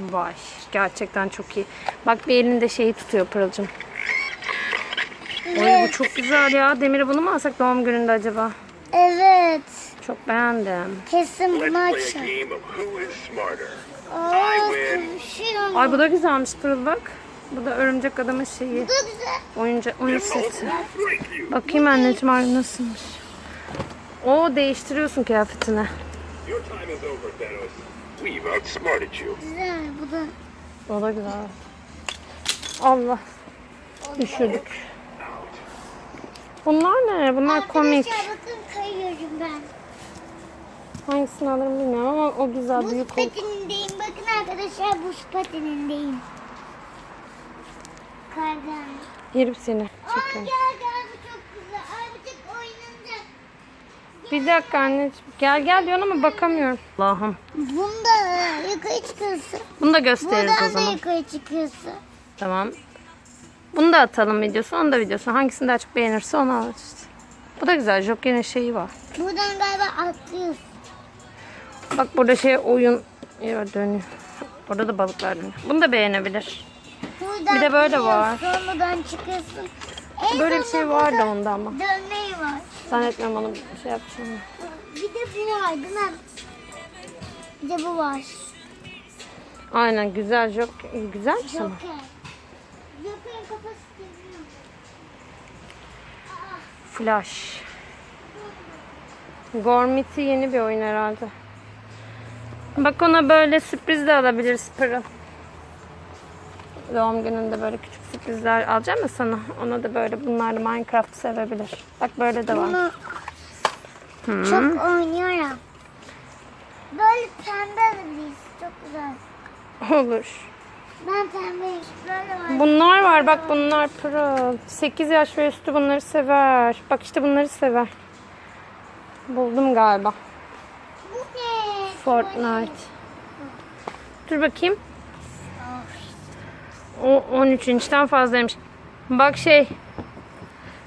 Vay gerçekten çok iyi. Bak bir elinde şeyi tutuyor Pırıl'cığım. Oy bu çok güzel ya. Demir'i bunu mu alsak doğum gününde acaba? Evet. Çok beğendim. Kesin bunu Let's play a açacağım. game of who is smarter. Aa. Ay bu da güzelmiş Pırıl bak. Bu da örümcek adamın şeyi. Bu da güzel. Oyuncak, oyun seti. Bakayım anneciğim ay nasılmış. O değiştiriyorsun kıyafetini. Your time is over, Thanos. We've outsmarted you. Güzel bu da. O da güzel. Allah. Düşürdük. Bunlar ne? Bunlar komik. Arkadaşlar bakın kayıyorum ben. Hangisini alırım bilmiyorum ama o güzel Buz büyük ol. patinindeyim. Bakın arkadaşlar buz patinindeyim. Kardan. Yerim seni. Aa gel gel bu çok güzel. Ay bu çok oynanacak. Bir dakika anneciğim. Gel gel diyorsun ama bakamıyorum. Allah'ım. Bunda yukarı çıkıyorsun. Bunu da gösteririz o Buradan da zaman. yukarı çıkıyorsun. Tamam. Bunu da atalım videosu. Onu da videosu. Hangisini daha çok beğenirse onu alırız. Bu da güzel. Joker'in şeyi var. Buradan galiba atlıyorsun. Bak burada şey oyun ya dönüyor. Orada da balıklar dönüyor. Bunu da beğenebilir. Buradan Bir de böyle var. gidiyorsun, Buradan çıkıyorsun. En Böyle bir şey vardı onda ama. Dönmeyi var. Zannetmiyorum onu bir şey yapacağım. Bir de bu var değil mi? Bir de bu var. Aynen güzel Joker. Güzelmiş ama. Joker. Joker'in kafası geziyor. Flash. Gormiti yeni bir oyun herhalde. Bak ona böyle sürpriz de alabiliriz Pırıl. Doğum gününde böyle küçük sürprizler alacağım ya sana. Ona da böyle bunlar da Minecraft sevebilir. Bak böyle de var. Bunu çok oynuyorum. Böyle pembe alabiliriz. Çok güzel. Olur. Ben pembe böyle var. Bunlar var bak bunlar Pırıl. 8 yaş ve üstü bunları sever. Bak işte bunları sever. Buldum galiba. Bu ne? Fortnite. Dur bakayım. O 13 inçten fazlaymış. Bak şey.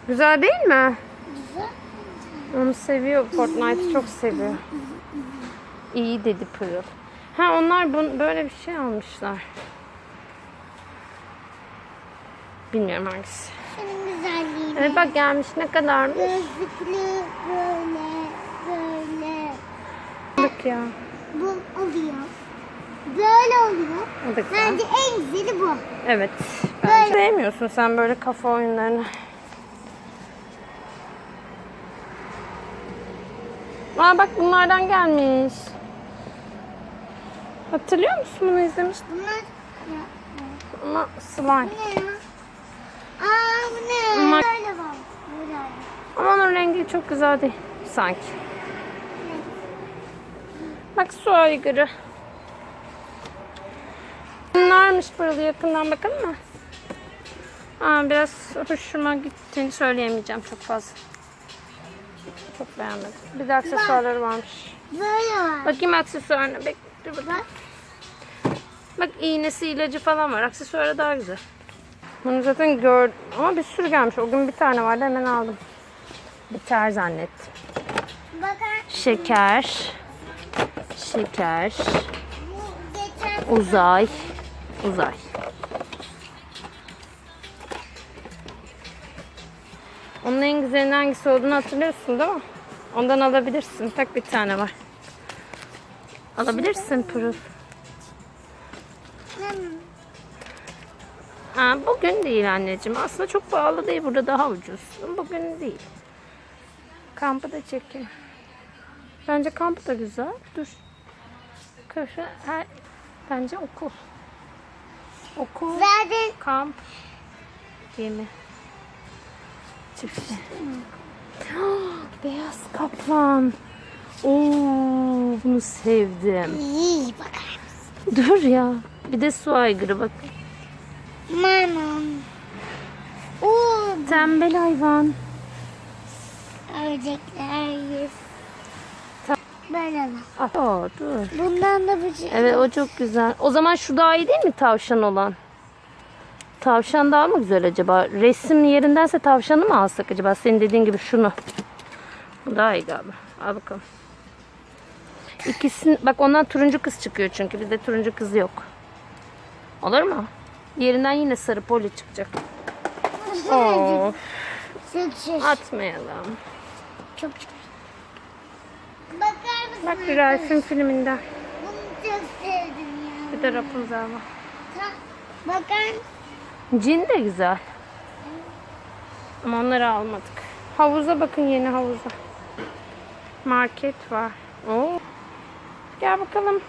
Güzel değil mi? Güzel. Onu seviyor. Fortnite'ı çok seviyor. İyi dedi Pırıl. Ha onlar bun, böyle bir şey almışlar. Bilmiyorum hangisi. Şunun güzelliğini. Evet bak gelmiş ne kadarmış. Gözlüklü böyle böyle. Bak ya. Bu oluyor. Böyle oluyor. O da güzel. Bence en güzeli bu. Evet. Bence sevmiyorsun sen böyle kafa oyunlarını. Aa bak bunlardan gelmiş. Hatırlıyor musun bunu izlemiş? Bunlar Ama slime. bu ne ya? Aa bu ne? Ama- Böyle var. Böyle. Ama onun rengi çok güzel değil sanki. Bak su aygırı. Bunlarmış burada yakından bakalım mı? Aa, biraz hoşuma gittiğini söyleyemeyeceğim çok fazla. Çok beğenmedim. Bir de aksesuarları varmış. Böyle var. Bakayım aksesuarına. Bek dur bakayım. Bak. İğnesi ilacı falan var. Aksesuarı daha güzel. Bunu zaten gördüm. Ama bir sürü gelmiş. O gün bir tane vardı hemen aldım. Biter zannettim. Şeker. Şeker. Uzay. Uzay. Onun en güzelinin hangisi olduğunu hatırlıyorsun değil mi? Ondan alabilirsin. Tak bir tane var. Alabilirsin Pırıl. Ha, bugün değil anneciğim. Aslında çok pahalı değil. Burada daha ucuz. Bugün değil. Kampı da çekin. Bence kamp da güzel. Dur. Köşe, her, bence okul. Okul, zaten kamp, gemi. Çiftli. Beyaz kaplan. Oo, bunu sevdim. iyi bakar. Dur ya. Bir de su aygırı bak. Mamam. Oo, Tembel hayvan. ördekler. Böyle var. Ah, Aa, dur. Bundan da bir şey. Evet o çok güzel. O zaman şu daha iyi değil mi tavşan olan? Tavşan daha mı güzel acaba? Resim yerindense tavşanı mı alsak acaba? Senin dediğin gibi şunu. Bu daha iyi galiba. Al bakalım. İkisini, bak ondan turuncu kız çıkıyor çünkü. Bizde turuncu kız yok. Olur mu? Yerinden yine sarı poli çıkacak. Çok şaş. atmayalım. Çok şaş. Bak bir Ralph'in filminden. Bunu çok sevdim ya. Bir de Rapunzel var. Bakar? Cin de güzel. Ama onları almadık. Havuza bakın yeni havuza. Market var. Oo. Gel bakalım.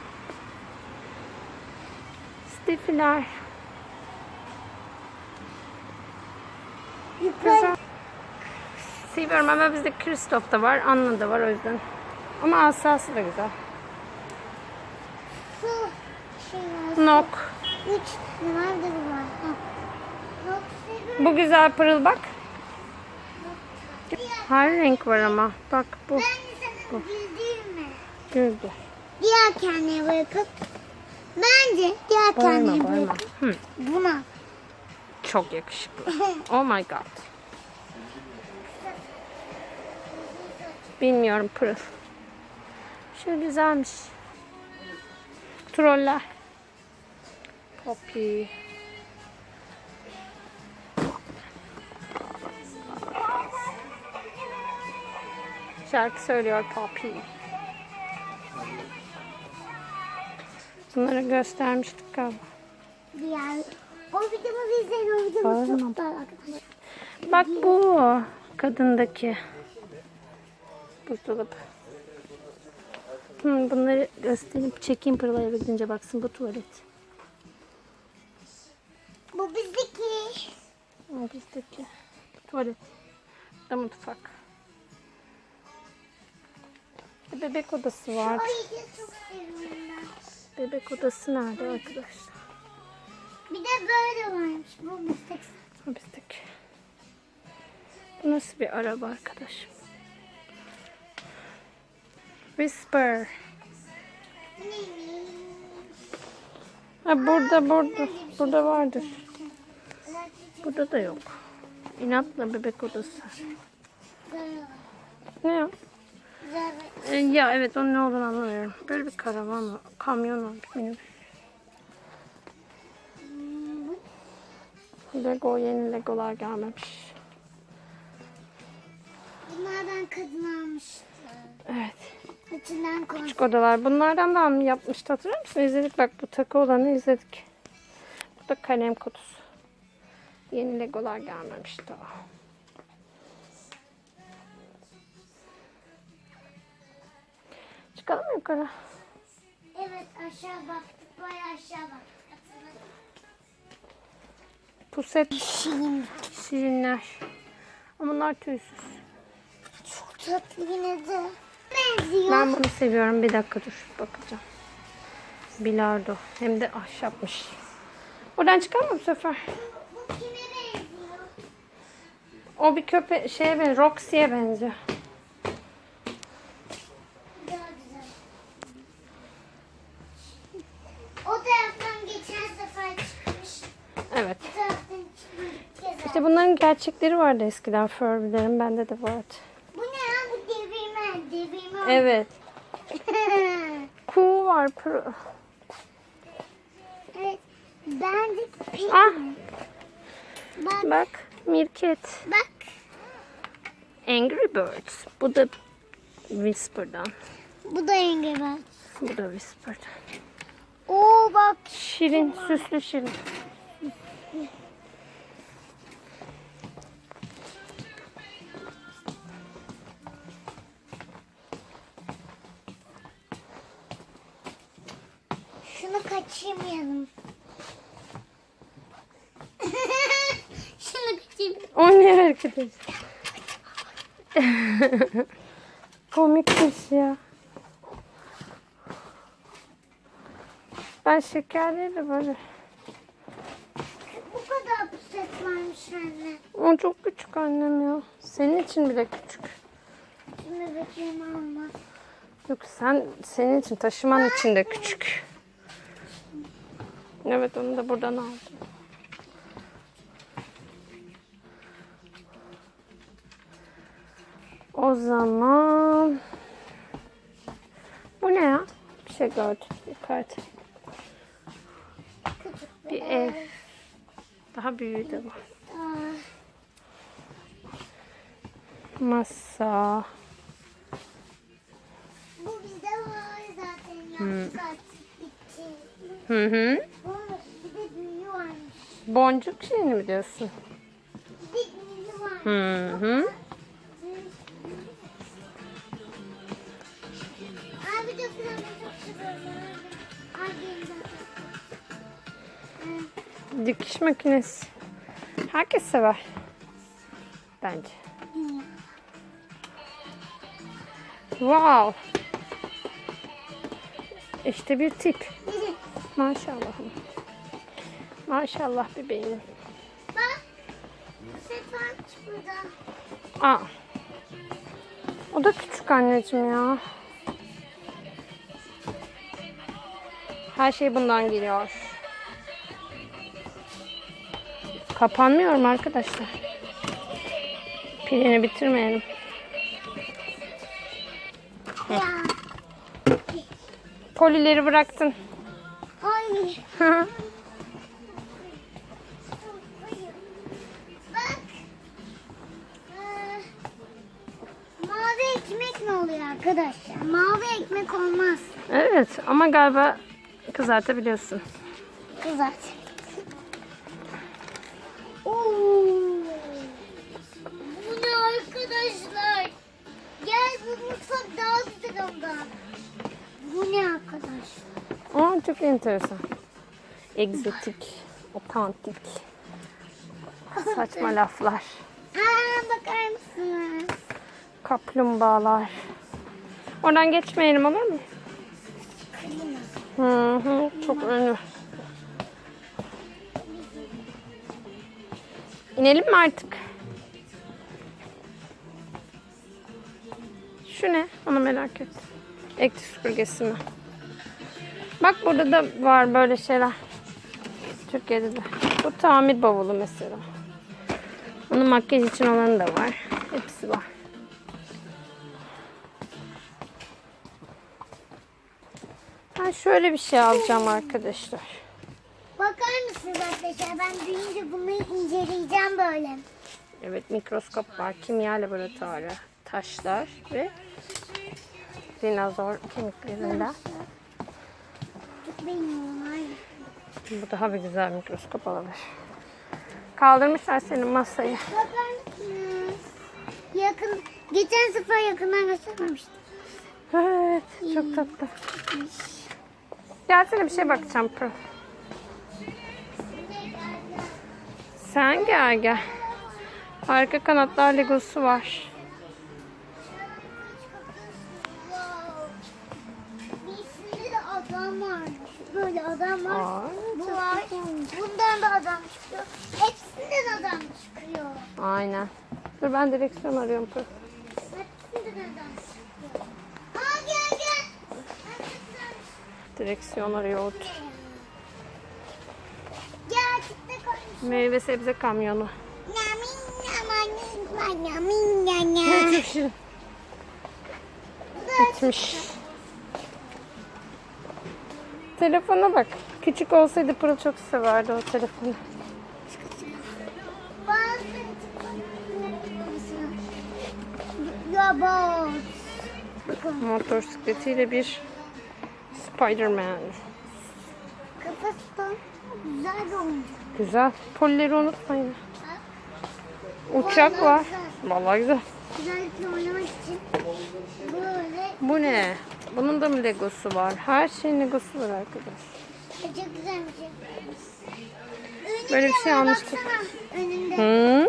Stifiler. Güzel. Seviyorum ama bizde Kristoff da var, Anna da var o yüzden. Ama asası da güzel. Su şey var. Nok. Üç nerede bu var? Bu güzel pırıl bak. Her renk var ama. Bak bu. Ben sana güldürüm mi? Güldü. Diğer kendine bırakıp bence diğer kendine bağırma. bırakıp Hı, buna. çok yakışıklı. Oh my god. Bilmiyorum pırıl. Şu güzelmiş. Troller. Poppy. Şarkı söylüyor Poppy. Bunları göstermiştik galiba. Diğer o videomuzu izleyin o videomuz Bağırma. çok güzel arkadaşlar. Bak bu kadındaki buzdolabı. Hmm, bunları göstereyim, çekeyim pırıl eve gidince baksın bu tuvalet. Bu bizdeki. O bizdeki tuvalet. Bu da mutfak. Bir bebek odası var. Bebek odası nerede arkadaşlar? Bir de böyle varmış. Bu bizdeki. O bizdeki. Bu nasıl bir araba arkadaşım? Whisper. Ha burada burada. Burada vardır. Burada da yok. İnatla bebek odası. Ne o? Güzel. Ee, ya evet onun ne olduğunu anlamıyorum. Böyle bir karavan var. Kamyon var. Minibüs. Lego yeni Legolar gelmemiş. Bunlardan kadın almıştı. Evet. İçinden koy. Küçük odalar. Bunlardan da mı yapmıştı hatırlıyor musun? İzledik bak bu takı olanı izledik. Bu da kalem kutusu. Yeni Legolar gelmemiş daha. Çıkalım mı yukarı? Evet aşağı baktık. Bayağı aşağı baktık. Puset şirinler. Ama bunlar tüysüz. Çok tatlı yine de. Benziyor. Ben bunu seviyorum. Bir dakika dur bakacağım. Bilardo. Hem de ahşapmış. Oradan çıkar mı bu sefer? Bu kime benziyor? O bir köpe şeye benziyor. Roxy'ye benziyor. O taraftan geçen sefer çıkmış. Evet. Bu taraftan çıkmış. Gezer. İşte bunların gerçekleri vardı eskiden Furby'lerin. Bende de vardı. Bu ne ya? Bu devirme. Devirme. Evet. Kuğu var. Pır- evet. Bence. Ah Bak. bak. Mirket. Bak. Angry Birds. Bu da Whisper'dan. Bu da engebel. Bu da Whisper'dan. Oo bak. Şirin. Süslü şirin. Şunu kaçırmayalım. Şunu kaçırmayalım. O ne hareket ediyor? Komikmiş ya. Ben şekerleri böyle. Bu kadar puset varmış anne. O çok küçük annem ya. Senin için bile küçük. Şimdi bebeğim almaz. Yok sen senin için taşıman için de küçük. Evet onu da buradan aldım. O zaman bu ne ya? Bir şey gördüm. Yukarıda. Bir ev. Daha büyüğü de var. Masa. bu bizde var zaten. Bitti. Hı hı. Bir de büyüğü varmış. Boncuk şeyini mi diyorsun? Bir de büyüğü var. Hı hı. Abi çok. Dikiş makinesi. Herkes sever. Bence. Wow. İşte bir tip. Maşallah. Maşallah bebeğim. Bak. Burada. Aa. O da küçük anneciğim ya. Her şey bundan geliyor. Kapanmıyor mu arkadaşlar? Pilini bitirmeyelim. Polileri bıraktın. Bak. Ee, mavi ekmek ne oluyor arkadaşlar? Mavi ekmek olmaz. evet ama galiba kızartabiliyorsun. Kızart. Oo. Bu ne arkadaşlar? Gel bu mutfak daha güzel oldu. Bu ne arkadaşlar? Aa, çok enteresan. Egzotik, otantik. Saçma laflar. Aa, bakar mısınız? Kaplumbağalar. Oradan geçmeyelim olur mu? Hı hı, çok ünlü. İnelim mi artık? Şu ne? Onu merak et. Elektrik süpürgesi mi? Bak burada da var böyle şeyler. Türkiye'de de. Bu tamir bavulu mesela. Onun makyaj için olanı da var. Hepsi var. Ben şöyle bir şey alacağım arkadaşlar. Bakar mısınız arkadaşlar? Ben büyüyünce bunu inceleyeceğim böyle. Evet mikroskop var. Kimya laboratuvarı. Taşlar ve dinozor kemiklerinden. Çok beğeniyorum. Bu daha bir güzel mikroskop olabilir. Kaldırmışlar senin masayı. Yakın, geçen sefer yakından göstermemiştim. Evet çok tatlı. Gelsene bir şey bakacağım. Pırıl. Sen gel gel. Arka kanatlar legosu var. Adam varmış. Böyle adam var. Aa. Da adam çıkıyor. Hepsinden adam çıkıyor. Aynen. Dur ben direksiyon arıyorum. Pırıl. Hepsinden adam çıkıyor. Aa gel gel. Direksiyon arıyor. Gel kitle koymuş. Meyve sebze kamyonu. Yamin yamin yamin yamin şirin. Bitmiş. Telefona bak. Küçük olsaydı Pırıl çok severdi o telefonu. Robot. Motosikletiyle bir Spider-Man. Kafası güzel. Polileri unutmayın. Uçak var. Vallahi güzel. Güzellikle oynamak için böyle Bu ne? Bunun da mı legosu var? Her şeyin legosu var arkadaş. Çok güzel bir şey. Önünde Böyle bir şey var, almıştık. baksana. Önünde. Hı?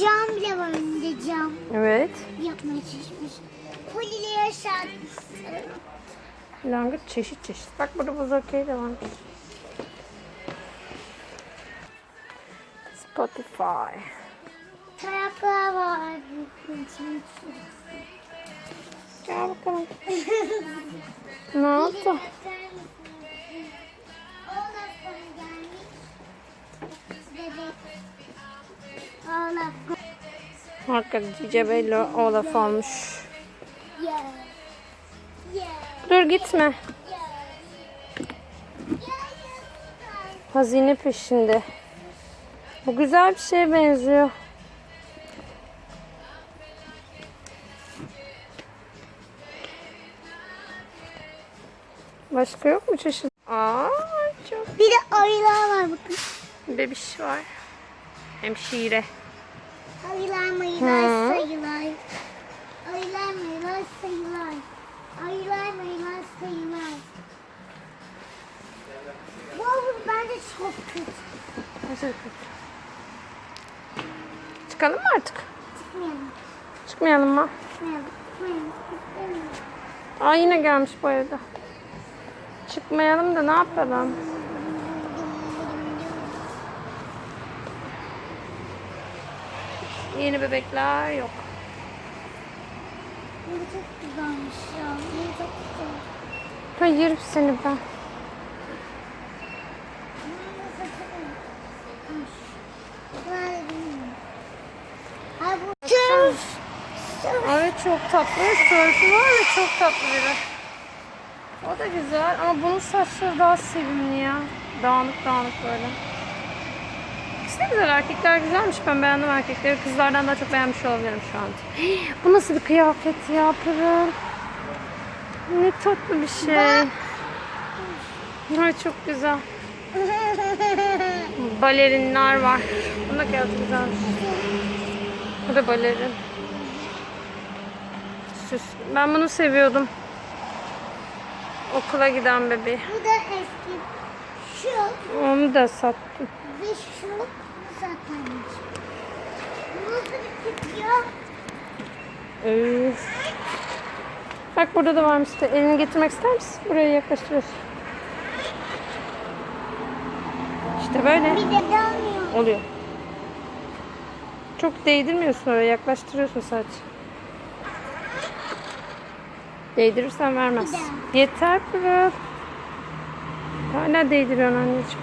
Cam bile var önünde cam. Evet. Yapmaya çalışmış. Polileri aşağı Langırt çeşit çeşit. Bak burada buz okey de varmış. Spotify. Taraklar var. Gel bakalım. ne yaptı? Hakikaten Cice Bello Olaf olmuş. Dur gitme. Hazine peşinde. Bu güzel bir şeye benziyor. Başka yok mu çeşit? Aa, çok Bir de ayılar var bakın. bebiş var. Hemşire. Ayılar mayılar Hı. sayılar. Ayılar mayılar sayılar. Ayılar mayılar sayılar. Bu bence çok kötü. Nasıl kötü? Çıkalım mı artık? Çıkmayalım. Çıkmayalım mı? Çıkmayalım. Çıkmayalım. İstemiyorum. Aa yine gelmiş bu arada. Çıkmayalım da ne yapalım? Yeni bebekler yok. Bu çok güzelmiş ya. Bu çok güzel. Hayır seni ben. Evet çok tatlı. Sörfü var ve çok tatlı biri. O da güzel ama bunun saçları daha sevimli ya. Dağınık dağınık böyle. İkisi de güzel. Erkekler güzelmiş. Ben beğendim erkekleri. Kızlardan daha çok beğenmiş olabilirim şu an. Bu nasıl bir kıyafet ya Pırıl? Ne tatlı bir şey. Ay çok güzel. Balerinler var. Bunda kıyafet güzelmiş. Bu da balerin. Süs. Ben bunu seviyordum. Okula giden bebeği. Bu da eski. Şu Onu da sattım. Ve şu zaten. Bu nasıl ya? Öf. Bak burada da varmış işte. Elini getirmek ister misin? Buraya yaklaştırıyorsun. İşte böyle Bir de gelmiyor. oluyor. Çok değdirmiyorsun oraya. Yaklaştırıyorsun sadece. Değdirirsen vermez. Yeter Pırıl. Hala değdiriyorsun anneciğim.